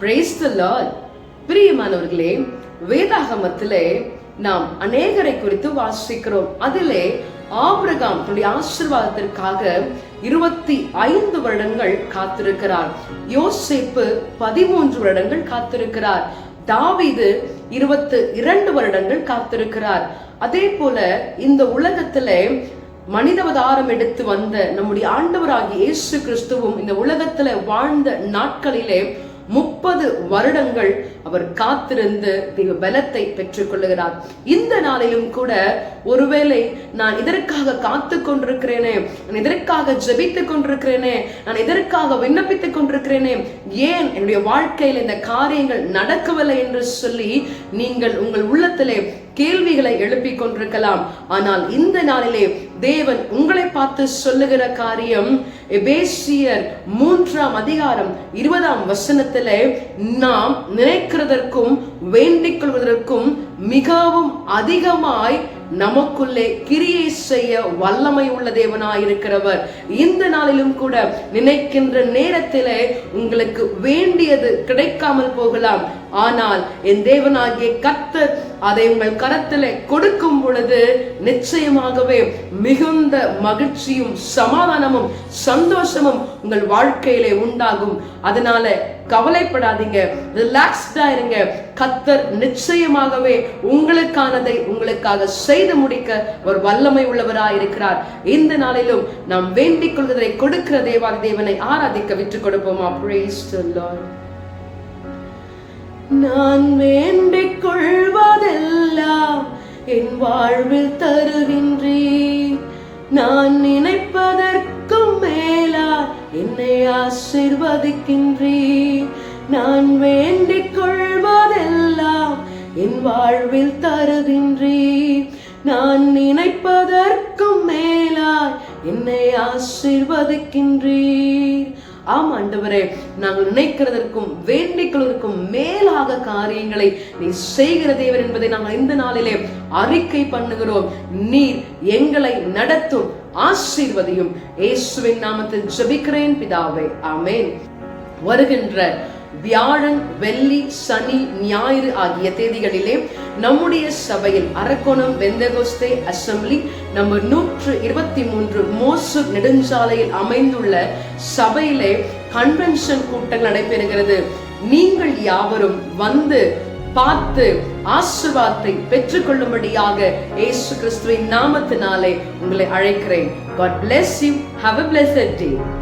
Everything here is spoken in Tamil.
பிரேஸ் த லார்ட் பிரியமானவர்களே வேதாகமத்திலே நாம் அநேகரை குறித்து வாசிக்கிறோம். அதிலே ஆபிரகாம் தன்னுடைய ஆசீர்வாதத்திற்காக இருபத்தி ஐந்து வருடங்கள் காத்திருக்கிறார். யோசேப்பு பதிமூன்று வருடங்கள் காத்திருக்கிறார். தாவீது இருபத்து இரண்டு வருடங்கள் காத்திருக்கிறார். அதே போல இந்த உலகத்திலே மனிதவதாரம் எடுத்து வந்த நம்முடைய ஆண்டவராகிய இயேசு கிறிஸ்துவும் இந்த உலகத்துல வாழ்ந்த நாட்களிலே முப்பது வருடங்கள் அவர் காத்திருந்து தெய்வ பலத்தை பெற்றுக் கொள்ளுகிறார். இந்த நாளிலும் கூட ஒருவேளை நான் இதற்காக காத்து கொண்டிருக்கிறேனே நான் இதற்காக ஜெபித்துக் கொண்டிருக்கிறேனே நான் இதற்காக விண்ணப்பித்துக் கொண்டிருக்கிறேனே ஏன் என்னுடைய வாழ்க்கையில் இந்த காரியங்கள் நடக்கவில்லை என்று சொல்லி நீங்கள் உங்கள் உள்ளத்திலே கேள்விகளை எழுப்பிக் கொண்டிருக்கலாம். ஆனால் இந்த நாளிலே தேவன் உங்களை பார்த்து சொல்லுகிற காரியம் எபேசியர் மூன்றாம் அதிகாரம் இருபதாம் வசனத்திலே நாம் நினைக்கிறதற்கும் வேண்டிக் கொள்வதற்கும் மிகவும் அதிகமாய் நமக்குள்ளே கிரியை செய்ய வல்லமை உள்ள தேவனாய் இருக்கிறவர் இந்த நாளிலும் கூட நினைக்கின்ற நேரத்திலே உங்களுக்கு வேண்டியது கிடைக்காமல் போகலாம். ஆனால் என் தேவனாகிய கத்தர் அதை உங்கள் கரத்தில் கொடுக்கும் பொழுது நிச்சயமாகவே மிகுந்த மகிழ்ச்சியும் சமாதானமும் சந்தோஷமும் உங்கள் வாழ்க்கையிலே உண்டாகும். அதனால கவலைப்படாதீங்க ரிலாக்ஸ்டா இருங்க. கத்தர் நிச்சயமாகவே உங்களுக்கானதை உங்களுக்காக செய்து முடிக்க ஒரு வல்லமை உள்ளவராக இருக்கிறார். இந்த நாளிலும் நாம் வேண்டிக் கொள்வதை கொடுக்கிற தேவாதி தேவனை ஆராதிக்க விட்டுக் கொடுப்போமா? Praise the நான் வேண்டிக் கொள்வதெல்லாம் என் வாழ்வில் தருகின்றேன் நான் நினைப்பதற்கும் மேலா என்னை ஆசிர்வதிக்கின்றேன் நான் வேண்டிக் கொள்வதெல்லாம் என் வாழ்வில் தருகின்றேன் நான் நினைப்பதற்கும் மேலாய் என்னை ஆசிர்வதிக்கின்றீர் ஆம் ஆண்டவரே நாங்கள் நினைக்கிறதற்கும் வேண்டிக்கிறதற்கும் மேலாக காரியங்களை நீ செய்கிற தேவர் என்பதை நாங்கள் இந்த நாளிலே அறிக்கை பண்ணுகிறோம். நீர் எங்களை நடத்தும் ஆசீர்வதியும். இயேசுவின் நாமத்தில் ஜபிக்கிறேன் பிதாவே. ஆமேன். வருகின்ற வியாழன் வெள்ளி சனி ஞாயிறு ஆகிய தேதிகளிலே நம்முடைய சபையில் அரக்கோணம் வெந்தகோஸ்தே அசம்பிளி நம்பர் நூற்று இருபத்தி மூன்று மோசூர் நெடுஞ்சாலையில் அமைந்துள்ள சபையிலே கன்வென்ஷன் கூட்டங்கள் நடைபெறுகிறது நீங்கள் யாவரும் வந்து பார்த்து ஆசிர்வாதத்தை பெற்றுக்கொள்ளும்படியாக ஏசு கிறிஸ்துவின் நாமத்தினாலே உங்களை அழைக்கிறேன் God bless you. Have a blessed day.